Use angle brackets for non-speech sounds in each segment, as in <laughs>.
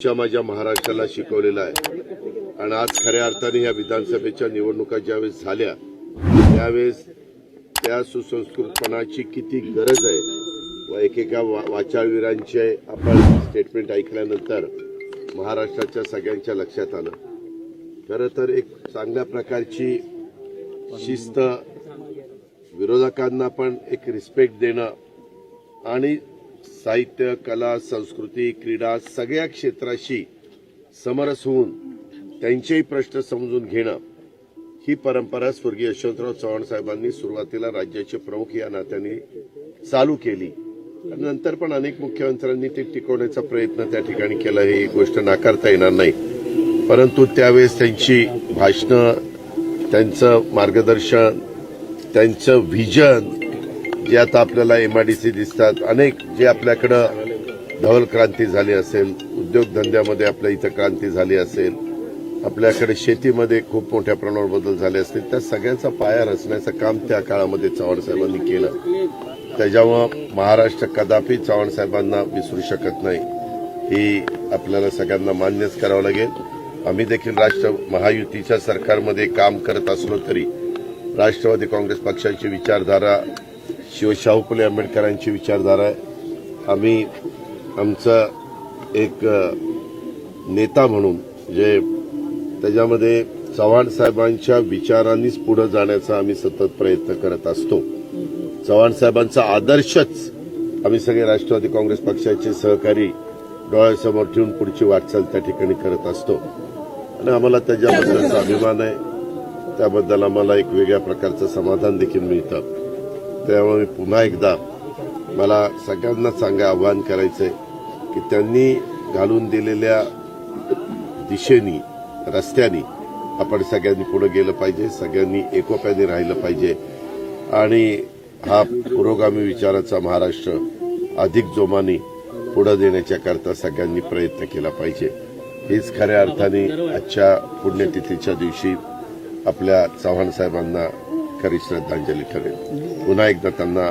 च्या माझ्या महाराष्ट्राला शिकवलेला आहे. आणि आज खऱ्या अर्थाने या विधानसभेच्या निवडणुका ज्यावेळेस झाल्या त्यावेळेस त्या सुसंस्कृतपणाची किती गरज आहे व एकेका वा वाचाळवीरांचे आपण स्टेटमेंट ऐकल्यानंतर महाराष्ट्राच्या सगळ्यांच्या लक्षात आलं. खरं तर एक चांगल्या प्रकारची शिस्त विरोधकांना पण एक रिस्पेक्ट देणं आणि साहित्य कला संस्कृती क्रीडा सगळ्या क्षेत्राशी समरस होऊन त्यांचेही प्रश्न समजून घेणं ही परंपरा स्वर्गीय यशवंतराव चव्हाण साहेबांनी सुरुवातीला राज्याचे प्रमुख या नात्याने चालू केली. आणि नंतर पण अनेक मुख्यमंत्र्यांनी ती टिकवण्याचा प्रयत्न त्या ठिकाणी केला ही गोष्ट नाकारता येणार नाही. परंतु त्यावेळेस त्यांची भाषणं त्यांचं मार्गदर्शन त्यांचं व्हिजन जे आता आपल्याला एमआयडीसी दिसतात अनेक जे आपल्याकडं धवल क्रांती झाली असेल उद्योगधंद्यामध्ये आपल्या इथं क्रांती झाली असेल आपल्याकडे शेतीमध्ये खूप मोठ्या प्रमाणावर बदल झाले असतील त्या सगळ्यांचा पाया रचण्याचं काम त्या काळामध्ये चव्हाण साहेबांनी केलं. त्याच्यामुळं महाराष्ट्र कदापि चव्हाण साहेबांना विसरू शकत नाही. ही आपल्याला सगळ्यांना मान्यच करावं लागेल. आम्ही देखील राष्ट्र महायुतीच्या सरकारमध्ये काम करत असलो तरी राष्ट्रवादी काँग्रेस पक्षाची विचारधारा शिवशाहू फुले आंबेडकरांची विचारधारा आहे. आम्ही आमचं एक नेता म्हणून जे त्याच्यामध्ये चव्हाण साहेबांच्या विचारांनीच पुढे जाण्याचा आम्ही सतत प्रयत्न करत असतो. चव्हाण साहेबांचा आदर्शच आम्ही सगळे राष्ट्रवादी काँग्रेस पक्षाचे सहकारी डोळ्यासमोर ठेवून पुढची वाटचाल त्या ठिकाणी करत असतो. आणि आम्हाला त्याच्याबद्दलचा अभिमान आहे. त्याबद्दल आम्हाला एक वेगळ्या प्रकारचं समाधान देखील मिळतं. त्यामुळे पुन्हा एकदा मला सगळ्यांना चांगलं आवाहन करायचंय की त्यांनी घालून दिलेल्या दिशेनी रस्त्यानी आपण सगळ्यांनी पुढे गेलं पाहिजे सगळ्यांनी एकोप्याने राहिलं पाहिजे. आणि हा पुरोगामी विचाराचा महाराष्ट्र अधिक जोमाने पुढे देण्याच्या करता सगळ्यांनी प्रयत्न केला पाहिजे. हीच खऱ्या अर्थाने आजच्या पुण्यतिथीच्या दिवशी आपल्या चव्हाण साहेबांना खरी श्रद्धांजली ठरेल पुन्हा एकदा त्यांना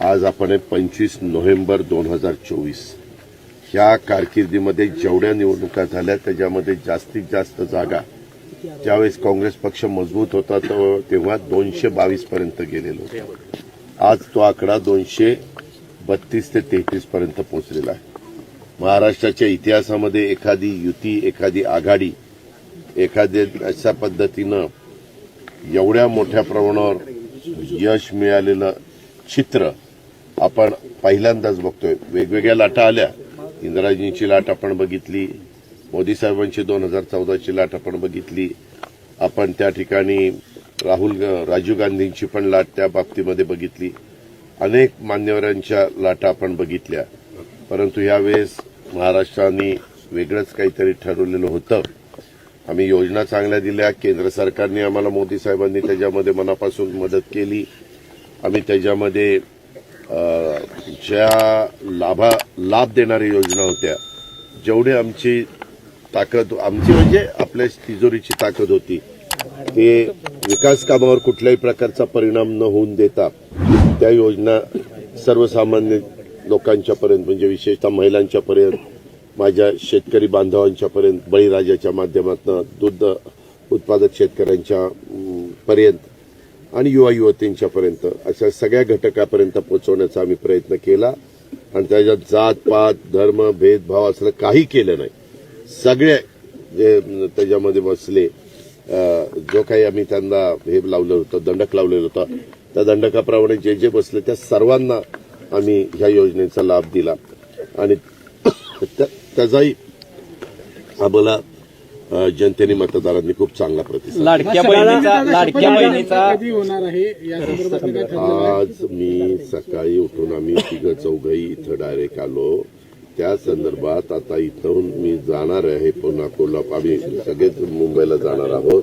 आज आपण पंचवीस नोव्हेंबर दोन हजार चोवीस. ह्या कारकिर्दीमध्ये जेवढ्या निवडणुका झाल्या त्याच्यामध्ये जास्तीत जास्त जागा ज्यावेळेस काँग्रेस पक्ष मजबूत होता तो- तेव्हा दोनशे बावीस पर्यंत गेलेलो आज तो आकडा दोनशे बत्तीस ते तेहतीस पर्यंत पोहोचलेला आहे. महाराष्ट्राच्या इतिहासामध्ये एखादी युती एखादी आघाडी एखाद्या अशा पद्धतीनं एवढ्या मोठ्या प्रमाणावर यश मिळालेलं चित्र आपण पहिल्यांदाच बघतोय. वेगवेगळ्या लाटा आल्या. इंदिराजींची लाट आपण बघितली. मोदी साहेबांची दोन हजार चौदाची लाट आपण बघितली. आपण त्या ठिकाणी राहुल राजीव गांधींची पण लाट त्या बाबतीमध्ये बघितली. अनेक मान्यवरांच्या लाटा आपण बघितल्या. परंतु यावेळेस महाराष्ट्राने वेगळंच काहीतरी ठरवलेलं होतं. आम्ही योजना चांगल्या दिल्या. केंद्र सरकारने आम्हाला मोदी साहेबांनी त्याच्यामध्ये मनापासून मदत केली. आम्ही त्याच्यामध्ये ज्या लाभा लाभ देणाऱ्या योजना होत्या जेवढी आमची ताकद आमची म्हणजे आपल्या तिजोरीची ताकद होती ते विकास कामावर कुठल्याही प्रकारचा परिणाम न होऊन देता त्या योजना सर्वसामान्य लोकांच्यापर्यंत म्हणजे विशेषतः महिलांच्यापर्यंत माझ्या शेतकरी बांधवांच्यापर्यंत बळीराजाच्या माध्यमातून दूध उत्पादक शेतकऱ्यांच्या पर्यंत आणि युवा युवतींच्यापर्यंत अशा सगळ्या घटकापर्यंत पोहोचवण्याचा आम्ही प्रयत्न केला. आणि त्याच्यात जात पात धर्म भेदभाव असलं काही केलं नाही. सगळे जे त्याच्यामध्ये बसले जो काही आम्ही त्यांना हे लावलं होतं दंडक लावलेलं होतं त्या दंडकाप्रमाणे जे जे बसले त्या सर्वांना आम्ही ह्या योजनेचा लाभ दिला. आणि त्या- त्याचाही आम्हाला जनतेने मतदारांनी खूप चांगला प्रतिसाद लाडक्या बहिणीचा लाडक्या बहिणीचा कधी होणार आहे? या संदर्भात काय ठरलेलं आहे? आज मी सकाळी उठून आम्ही तिघ चौघही इथं डायरेक्ट आलो. त्या संदर्भात आता इथून मी जाणार आहे पुन्हा कोल्हापूर. आम्ही सगळेच मुंबईला जाणार आहोत.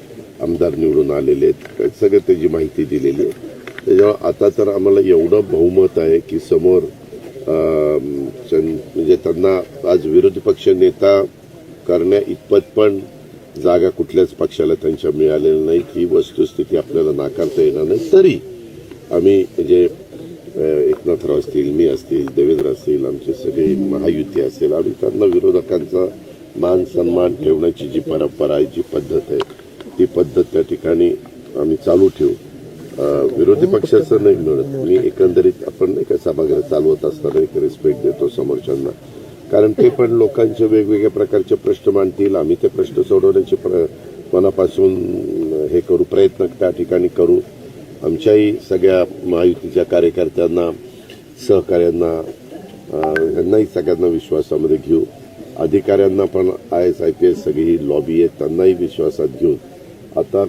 आमदार निवडून आलेले आहेत. सगळं त्याची माहिती दिलेली आहे. त्याच्यामुळे आता तर आम्हाला एवढं बहुमत आहे की समोर म्हणजे त्यांना आज विरोधी पक्ष नेता करण्या इतपत पण जागा कुठल्याच पक्षाला त्यांच्या मिळालेल्या नाहीत. ही वस्तुस्थिती आपल्याला नाकारता येणार नाही. तरी आम्ही म्हणजे, जे एकनाथराव असतील मी असतील देवेंद्र असतील आमचे सगळे महायुती असेल आम्ही त्यांना विरोधकांचा मान सन्मान ठेवण्याची जी परंपरा आहे जी पद्धत आहे ती पद्धत त्या ठिकाणी आम्ही चालू ठेवू. विरोधी पक्षाचं नाही मिळत मी एकंदरीत आपण नाही का सभागृह चालवत असताना एक रिस्पेक्ट देतो समोरच्यांना. कारण ते पण लोकांचे वेगवेगळ्या प्रकारचे प्रश्न मांडतील. आम्ही ते प्रश्न सोडवण्याचे प्र- मनापासून हे करू प्रयत्न त्या ठिकाणी करू. आमच्याही सगळ्या महायुतीच्या कार्यकर्त्यांना सहकाऱ्यांना यांनाही सगळ्यांना विश्वासामध्ये घेऊ. अधिकाऱ्यांना पण I S I P S सगळी लॉबी आहे त्यांनाही विश्वासात घेऊन आता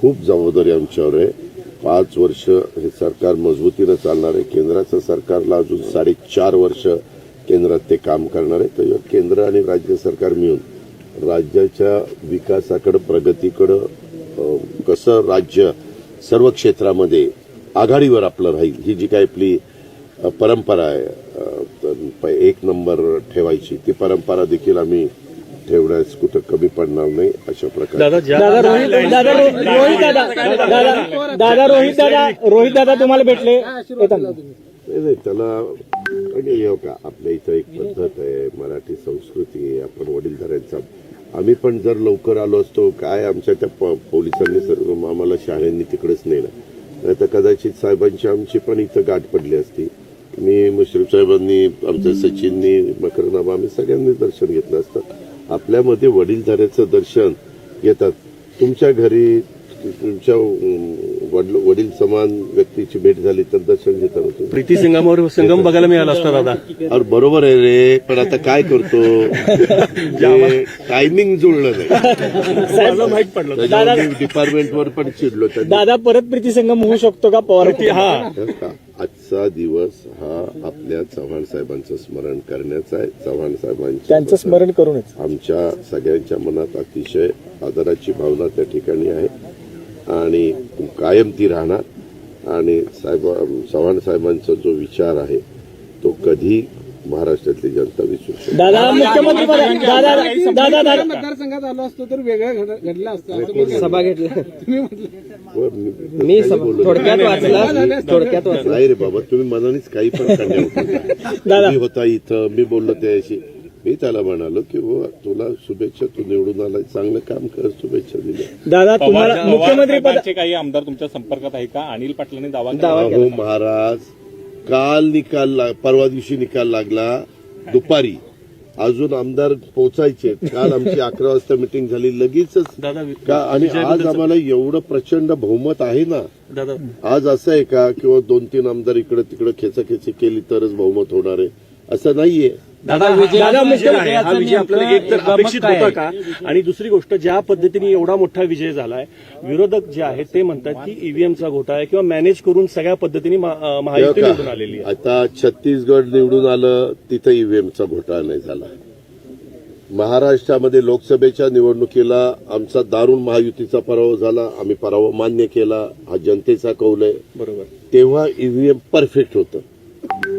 खूप जबाबदारी आमच्यावर आहे. पाच वर्ष हे सरकार मजबूतीनं चालणार आहे. केंद्राचं सरकारला अजून साडेचार वर्ष केंद्रात ते काम करणार आहे. तर केंद्र आणि राज्य सरकार मिळून राज्याच्या विकासाकडं प्रगतीकडं कसं राज्य सर्व क्षेत्रामध्ये आघाडीवर आपलं राहील ही जी काय आपली परंपरा आहे तर एक नंबर ठेवायची ती परंपरा देखील आम्ही ठेवण्यास कुठं कमी पडणार नाही अशा प्रकारे. दादा रोहित दादा रो- रोहित दादा दादा दादा रोहित दादा रोहित दादा तुम्हाला भेटले. नाही नाही त्याला हे का आपल्या इथं एक पद्धत आहे मराठी संस्कृती आहे आपण वडीलधाऱ्यांचा. आम्ही पण जर लवकर आलो असतो काय आमच्या त्या प- पोलिसांनी सर्व आम्हाला शाळांनी तिकडेच नेलं. नाही तर कदाचित साहेबांची आमची पण इथं गाठ पडली असती. मी मुश्रीफ साहेबांनी आमच्या सचिननी मकरनामा आम्ही सगळ्यांनी दर्शन घेतलं असतं. आपल्यामध्ये वडीलधाऱ्याचं दर्शन घेतात. तुमच्या घरी तुमच्या वडील वडील समान व्यक्तीची भेट झाली तर दर्शन घेता तुम्ही प्रीती संगमावर संगम बघायला मिळाला असता दादा. अरे बरोबर आहे रे पण आता काय करतो? <laughs> टायमिंग जुळलं नाही. माहीत पडलं त्याच्यावर मी डिपार्टमेंटवर पण चिडलो दादा परत प्रीती संगम होऊ शकतो का? पवार हा. का? आजचा दिवस हा आपल्या चव्हाण साहेबांचं स्मरण करण्याचा आहे. चव्हाण साहेबांच्या त्यांचं स्मरण करूनच. आमच्या सगळ्यांच्या मनात अतिशय आदराची भावना त्या ठिकाणी आहे. आणि कायम ती राहणार. आणि साहेब चव्हाण साहेबांचा जो विचार आहे तो कधी महाराष्ट्रातली जनता विसरू शकते दादा मुख्यमंत्री पद दादा दादा दादा मतदारसंघात आलो असतो तर वेगळं घड- घडलं असतं. सभा घेतली मी- थोडक्यात नाही. वाचला थोडक्यात वाचला. नाही रे बाबा तुम्ही मनानेच काही पण होता इथं मी बोललो त्याशी मी त्याला म्हणालो की बुवा तुला शुभेच्छा तू निवडून आलाय. चांगलं काम कर शुभेच्छा दिल्या. दादा तुम्हाला मुख्यमंत्री पद पवार काही आमदार तुमच्या संपर्कात आहे का? अनिल पाटलांनी दावा केला दावा अहो महाराज काल निकाल लाग- परवा दिवशी निकाल लागला. दुपारी. अजून आमदार पोचायचे काल आमची अकरा वाजता मिटिंग झाली. लगेचच दादा का आणि आज आम्हाला एवढं प्रचंड बहुमत आहे ना. दादा. आज असं आहे का? किंवा दोन तीन आमदार इकडे तिकडे खेचाखेची केली तरच बहुमत होणार आहे. असं नाहीये. दादा हा विजय आपल्याला एक तर अपेक्षित होता का? आणि दुसरी गोष्ट ज्या पद्धतीने एवढा मोठा विजय झालाय विरोधक जे आहेत ते म्हणतात की ईव्हीएमचा घोटाळा आहे किंवा मॅनेज करून सगळ्या पद्धतीने महायुती? निवडून आलेली आहे. आता छत्तीसगड निवडून आलं तिथं ईव्हीएमचा घोटाळा नाही झाला. महाराष्ट्रामध्ये लोकसभेच्या निवडणुकीला आमचा दारुण महायुतीचा पराभव झाला आम्ही पराभव मान्य केला हा जनतेचा कौल आहे. बरोबर. तेव्हा ईव्हीएम परफेक्ट होतं.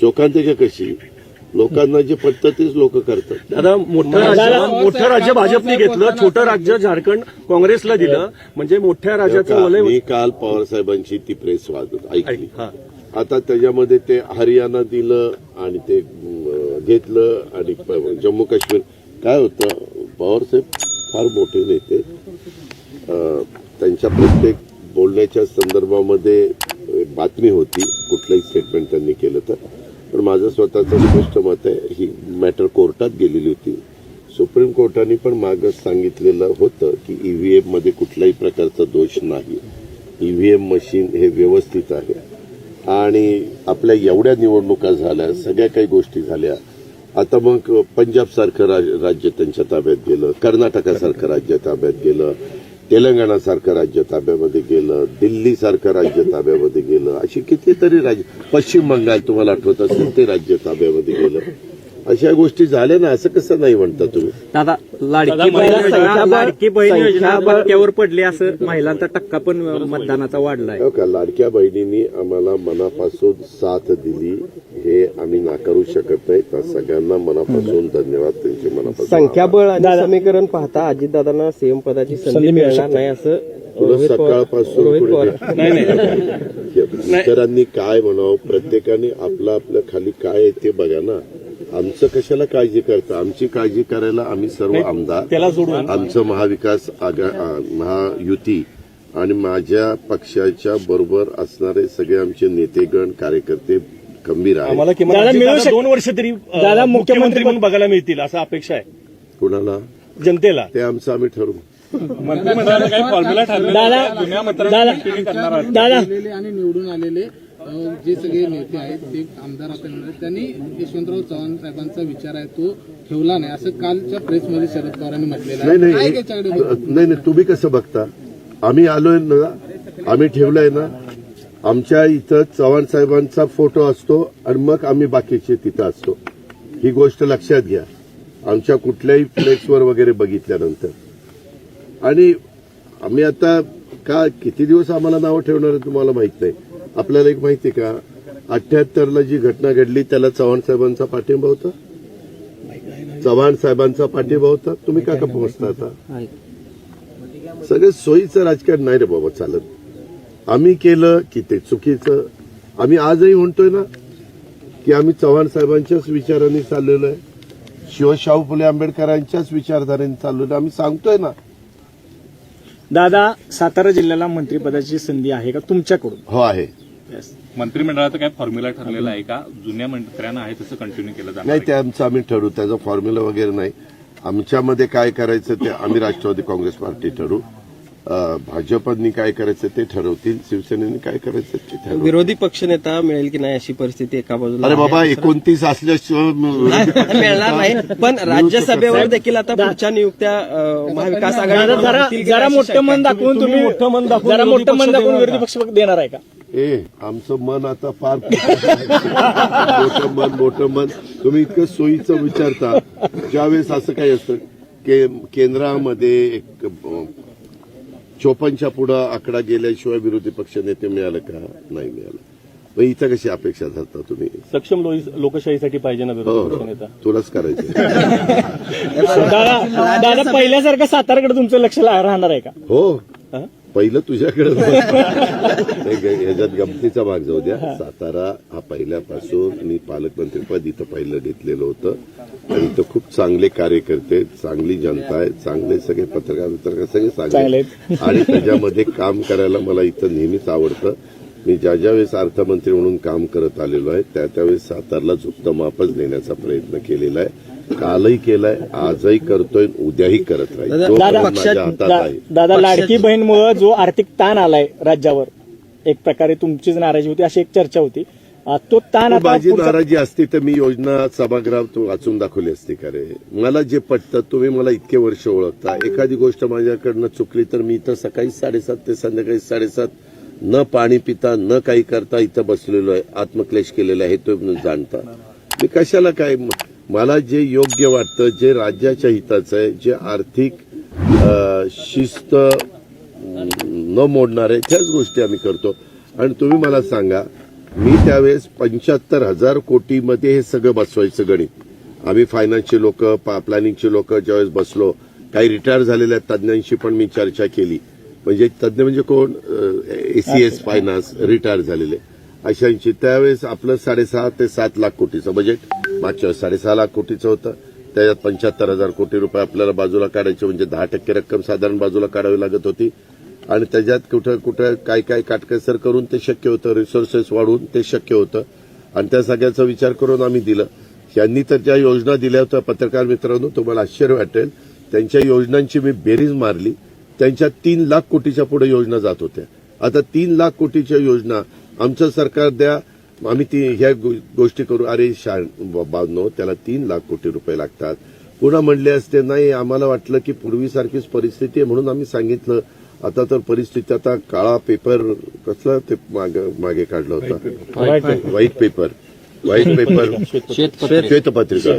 शोकांतिका कशी? लोकांना जे पटतं तेच लोक करतात. दादा मोठं राज्य मोठं राज्य भाजपने घेतलं छोटं राज्य झारखंड काँग्रेसला दिलं म्हणजे मोठ्या राज्याचं वलय मी काल पवार साहेबांची ती प्रेस वाद ऐकली हा. आता त्याच्यामध्ये ते हरियाणा दिलं आणि ते घेतलं आणि जम्मू काश्मीर काय होतं पवार साहेब फार मोठे नेते. अं, त्यांच्या प्रत्येक बोलण्याच्या संदर्भामध्ये एक बातमी होती कुठलंही स्टेटमेंट त्यांनी केलं तर. पण माझं स्वतःचं स्पष्ट मत आहे ही मॅटर कोर्टात गेलेली होती. सुप्रीम कोर्टाने पण मागं सांगितलेलं होतं की ईव्हीएममध्ये कुठल्याही प्रकारचा दोष नाही. ईव्हीएम मशीन हे व्यवस्थित आहे. आणि आपल्या एवढ्या निवडणुका झाल्या सगळ्या काही गोष्टी झाल्या. आता मग पंजाबसारखं राज- राज्य त्यांच्या ताब्यात गेलं कर्नाटकासारखं राज्य ताब्यात गेलं. तेलंगणासारखं राज्य ताब्यामध्ये गेलं दिल्ली सारखं राज्य ताब्यामध्ये गेलं अशी कितीतरी राज्य पश्चिम बंगाल तुम्हाला आठवत असेल ते राज्य ताब्यामध्ये गेलं. अशा गोष्टी झाल्या ना असं कसं नाही म्हणता तुम्ही? दादा लाडकी बहीण योजना लाडकी बहीण योजना संख्याबळ- पडली असं महिलांचा टक्का पण मतदानाचा वाढलाय. हो का लाडक्या बहिणींनी आम्हाला मनापासून साथ दिली. हे आम्ही नाकारू शकत नाही. त्या सगळ्यांना मनापासून धन्यवाद त्यांचे मनापासून संख्याबळ आणि समीकरण पाहता अजितदादांना सीएम पदाची संधी मिळणार नाही असं तुला रोहित पवार सकाळपासून रोहित पवार <laughs> इतरांनी काय म्हणावं? प्रत्येकाने आपलं आपल्या खाली काय आहे ते बघा ना. आमचं कशाला काळजी करता? आमची काळजी करायला आम्ही सर्व आमदार त्याला सोडून आमचं महाविकास आघा महायुती आणि माझ्या पक्षाच्या बरोबर असणारे सगळे आमचे नेतेगण कार्यकर्ते खंबीर आहेत. आम्हाला किमान शक- दोन वर्ष तरी दादा, मुख्यमंत्री म्हणून बघायला मिळतील असं अपेक्षा आहे. कुणाला? जनतेला. ते आमचं आम्ही ठरवू. काही फॉर्म्युला ठरलेला दादा? जुन्या दादा, मंत्र्यांना करणार आहात. दादा. गेलेले आणि निवडून आलेले जे सगळे नेते आहेत ते आमदार आता त्यांनी यशवंतराव चव्हाण साहेबांचा विचार आहे तो ठेवला नाही. असं कालच्या प्रेसमध्ये शरद पवारांनी म्हटलेलं नाही आहे. नाही काय त्याच्याकडे नाही नाही. तुम्ही कसं बघता? आम्ही आलोय ना आम्ही ठेवलंय ना आमच्या इथं चव्हाण साहेबांचा फोटो असतो आणि मग आम्ही बाकीचे तिथं असतो. ही गोष्ट लक्षात घ्या. आमच्या कुठल्याही फ्लेक्सवर वगैरे बघितल्यानंतर. आणि आम्ही आता का किती दिवस आम्हाला नावं ठेवणार आहे तुम्हाला माहीत नाही. आपल्याला एक माहिती का? अठ्याहत्तरला जी घटना घडली त्याला चव्हाण साहेबांचा पाठिंबा होता? चव्हाण साहेबांचा पाठिंबा होता? तुम्ही का का पोहोचता आता? सगळं सोयीचं राजकारण नाही रे बाबा चालत. आम्ही केलं की ते चुकीचं. आम्ही आजही म्हणतोय ना की आम्ही चव्हाण साहेबांच्याच विचारांनी चाललेलो आहे. शिवशाहू फुले आंबेडकरांच्याच विचारधारेने चाललेलो. आम्ही सांगतोय ना. दादा सातारा जिल्ह्याला मंत्रिपदाची संधी आहे का तुमच्याकडून? हो आहे. मंत्रिमंडळाचा काही फॉर्म्युला ठरलेला आहे का? जुन्या मंत्र्यांना आहे तसं कंटिन्यू केलं जाणार नाही? ते आमचं आम्ही ठरवू. त्याचा फॉर्म्युला वगैरे नाही. आमच्यामध्ये काय करायचं ते आम्ही राष्ट्रवादी काँग्रेस पार्टी ठरवू. भाजपनी काय करायचं ते ठरवतील. शिवसेनेने काय करायचं ते ठरवू विरोधी पक्षनेता मिळेल की नाही अशी परिस्थिती एका बाजूला अरे. बाबा एकोणतीस असल्याशिवाय नाही, मिळणार नाही. पण राज्यसभेवर देखील आता पुढच्या नियुक्त्या महाविकास आघाडी जरा जरा मोठं मन दाखवून तुम्ही मोठं मन दाखवून जरा मोठं मन दाखवून देणार विरोधी पक्ष देणार आहे का? ए आमचं मन आता फार मोठं मन मोठं मन. तुम्ही इतकं सोयीचं विचारता. ज्यावेळेस असं काही असतं के केंद्रामध्ये एक चोपनच्या पुढं आकडा गेल्याशिवाय विरोधी पक्ष नेते मिळालं का? नाही मिळालं. मग इथं कशी अपेक्षा धरता तुम्ही? सक्षम लोकशाहीसाठी पाहिजे ना हो विरोधी हो पक्षनेता तुलाच करायचं <laughs> दादा दादा पहिल्यासारखं साताराकडे तुमचं लक्ष ला- राहणार आहे का? हो. हा? पहिलं तुझ्याकडे ह्याच्यात गमतीचा भाग जाऊ द्या. सातारा हा पहिल्यापासून मी पालकमंत्रीपद इथं पहिलं घेतलेलं होतं. आणि इथं खूप चांगले कार्यकर्ते चांगली जनता आहे चांगले सगळे पत्रकार पत्रकार सगळे चांगले. आणि त्याच्यामध्ये काम करायला मला इथं नेहमीच आवडतं. मी ज्या ज्या वेळेस अर्थमंत्री म्हणून काम करत आलेलो आहे त्या त्यावेळेस सातारला झुकतं मापच देण्याचा प्रयत्न केलेला आहे. कालही केलाय आजही करतोय उद्याही करत राहील. दादा, लाडकी बहीणमुळे जो आर्थिक ताण आलाय राज्यावर एक प्रकारे तुमचीच नाराजी होती अशी एक चर्चा होती. तो ताण आता माझी नाराजी असती तर मी योजना सभागृहात वाचून दाखवली असती का रे? मला जे पटतं तुम्ही मला इतके वर्ष ओळखता. एखादी गोष्ट माझ्याकडनं चुकली तर मी इथं सकाळी साडेसात ते संध्याकाळी साडेसात न पाणी पिता न काही करता इथं बसलेलो आहे आत्मक्लेश केलेला आहे हे तुम्ही जाणता. मी कशाला काय मला जे योग्य वाटतं जे राज्याच्या हिताचं आहे जे आर्थिक शिस्त न मोडणारे त्याच गोष्टी आम्ही करतो. आणि तुम्ही मला सांगा मी त्यावेळेस पंच्याहत्तर हजार कोटीमध्ये हे सगळं बसवायचं गणित. आम्ही फायनान्सचे लोक प्लॅनिंगचे लोक ज्यावेळेस बसलो काही रिटायर झालेल्या तज्ज्ञांशी पण मी चर्चा केली. म्हणजे तज्ज्ञ म्हणजे कोण? एसीएस फायनान्स रिटायर झालेले. अशांची त्यावेळेस आपलं साडेसहा ते सात लाख कोटीचं बजेट मागच्या साडेसहा लाख कोटीचं होतं. त्याच्यात पंच्याहत्तर हजार कोटी रुपये आपल्याला बाजूला काढायचे म्हणजे दहा टक्के रक्कम साधारण बाजूला काढावी लागत होती. आणि त्याच्यात कुठं कुठं काय काय काटकसर करून ते शक्य होतं. रिसोर्सेस वाढवून ते शक्य होतं. आणि त्या सगळ्याचा विचार करून आम्ही दिलं. यांनी तर ज्या योजना दिल्या होत्या पत्रकार मित्रांनो तुम्हाला आश्चर्य वाटेल. त्यांच्या योजनांची मी बेरीज मारली. त्यांच्या तीन लाख कोटीच्या पुढे योजना जात होत्या. आता तीन लाख कोटीच्या योजना आमचं सरकार द्या आम्ही ती ह्या गो- गोष्टी करू. अरे शा बाबनो त्याला तीन लाख कोटी रुपये लागतात. पुन्हा म्हणले असते नाही आम्हाला वाटलं की पूर्वीसारखीच परिस्थिती आहे म्हणून आम्ही सांगितलं. आता तर परिस्थिती आता काळा पेपर कसला ते मागे मागे काढलं होतं? व्हाईट पेपर व्हाईट पेपर श्वेतपत्रिका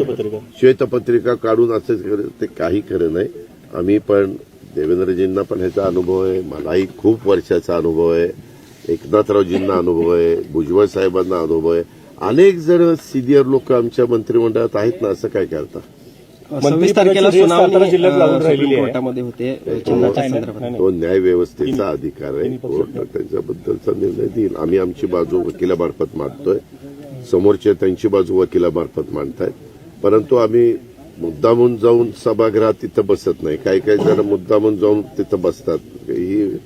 श्वेतपत्रिका काढून असं ते काही खरं नाही. आम्ही पण देवेंद्रजींना पण ह्याचा अनुभव आहे. मलाही खूप वर्षाचा अनुभव आहे. एकनाथरावजींना अनुभव आहे भुजबळ साहेबांना अनुभव आहे. अनेक जण सिनियर लोक आमच्या मंत्रिमंडळात आहेत ना असं काय करता? सव्वीस तारखेला सुनावणी सुप्रीम. कोर्टामध्ये होते चिन्हाच्या संदर्भात. तो न्याय व्यवस्थेचा अधिकार आहे. कोर्ट त्यांच्याबद्दलचा निर्णय देईल. आम्ही आमची बाजू वकिलामार्फत मांडतोय. समोरचे त्यांची बाजू वकिलामार्फत मांडतायत. परंतु आम्ही मुद्दामून जाऊन सभागृहात तिथं बसत नाही. काही काही जण मुद्दामून जाऊन तिथं बसतात. ही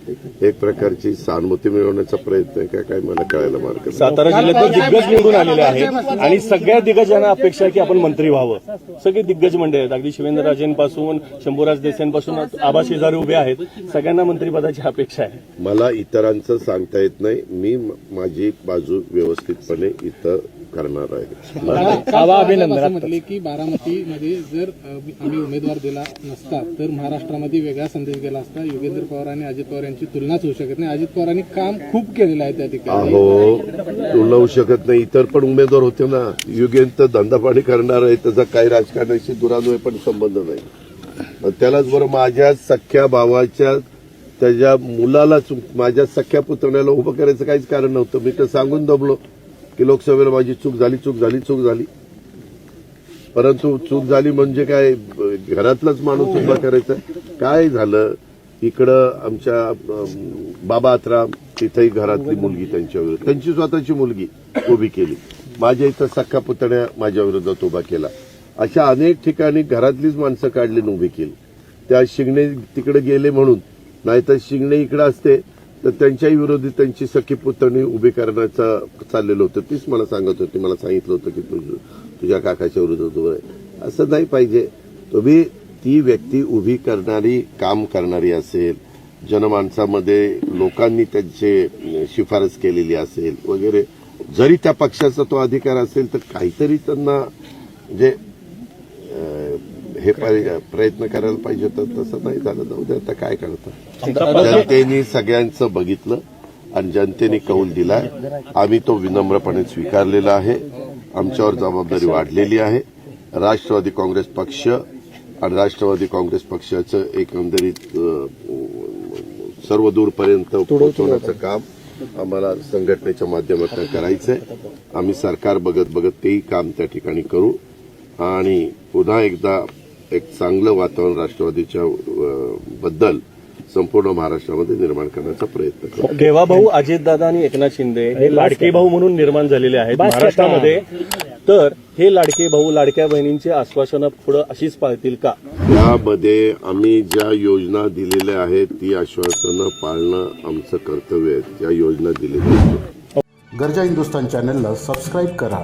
एक प्रकारची सहानुभूती मिळवण्याचा प्रयत्न आहे. का काय मला कळायला मार्ग. सातारा जिल्ह्यात दिग्गज निवडून आलेले आहेत आणि सगळ्या दिग्गजांना अपेक्षा आहे की आपण मंत्री व्हावं. सगळे दिग्गज मंडळी आहेत. अगदी शिवेंद्रराजेंपासून शंभूराज देसाईंपासून आबा शेजारी उभे आहेत. सगळ्यांना मंत्रिपदाची अपेक्षा आहे. मला इतरांचं सांगता येत नाही. मी म- माझी बाजू व्यवस्थितपणे इथं करणार आहे. म्हटले की बारामतीमध्ये जर अ, आम्ही उमेदवार दिला नसता तर महाराष्ट्रामध्ये वेगळा संदेश गेला असता. योगेंद्र पवार आणि अजित पवार यांची तुलनाच होऊ शकत नाही. अजित पवारांनी काम खूप केलेलं आहे त्या ठिकाणी. अहो तुला होऊ शकत नाही. इतर पण उमेदवार होते ना. युगेंत धंदा पाणी करणार आहे. त्याचा काही राजकारणाशी दुरान्वय पण संबंध नाही. त्यालाच बरं माझ्या सख्या भावाच्या त्याच्या मुलालाच माझ्या सख्या पुतण्याला उभं करायचं काहीच कारण नव्हतं. मी तर सांगून दबलो. की लोकसभेला माझी चूक झाली चूक झाली चूक झाली. परंतु चूक झाली म्हणजे काय घरातलाच माणूस उभा करायचा. काय झालं? इकडं आमच्या बाबा आत्राम तिथेही घरातली मुलगी त्यांच्या विरुद्ध त्यांची स्वतःची मुलगी उभी केली. माझ्या इथं सख्खा पुतण्या माझ्या विरोधात उभा केला. अशा अनेक ठिकाणी घरातलीच माणसं काढली उभी केली. त्या शिंगणे तिकडे गेले म्हणून नाहीतर शिंगणे इकडे असते तर त्यांच्याही विरोधी त्यांची सखी पुतणी उभी करण्याचं चाललेलं होतं. तीच मला सांगत होती. मला सांगितलं होतं की तुझ तुझ्या काकाच्या विरोधात उभं आहे असं नाही पाहिजे. तुम्ही ती व्यक्ती उभी करणारी काम करणारी असेल जनमानसामध्ये लोकांनी त्यांचे शिफारस केलेली असेल वगैरे जरी त्या पक्षाचा तो अधिकार असेल तर काहीतरी त्यांना म्हणजे हे प्रयत्न करायला पाहिजे तर तसं नाही झालं. जाऊ दे आता काय करतं? जनतेने सगळ्यांचं बघितलं आणि जनतेने कौल दिलाय आम्ही तो विनम्रपणे स्वीकारलेला आहे. आमच्यावर जबाबदारी वाढलेली आहे. राष्ट्रवादी काँग्रेस पक्ष आणि राष्ट्रवादी काँग्रेस पक्षाचं एकंदरीत सर्व दूरपर्यंत पोहोचवण्याचं काम आम्हाला संघटनेच्या माध्यमातून करायचंय. आम्ही सरकार बघत बघत तेही काम त्या ठिकाणी करू. आणि पुन्हा एकदा एक चांगलं वातावरण राष्ट्रवादीच्या बद्दल संपूर्ण महाराष्ट्रामध्ये निर्माण करण्याचा प्रयत्न करू देवा भाऊ अजितदादा आणि एकनाथ शिंदे हे लाडके भाऊ म्हणून निर्माण झालेले आहेत महाराष्ट्रामध्ये. तर हे लाडके भाऊ लाडक्या बहिणींची आश्वासनं पुढे अशीच पाळतील का? यामध्ये आम्ही ज्या योजना दिलेल्या आहेत ती आश्वासनं पाळणं आमचं कर्तव्य आहे. त्या योजना दिलेल्या आहेत. गरजा हिंदुस्तान चॅनलला सबस्क्राईब करा.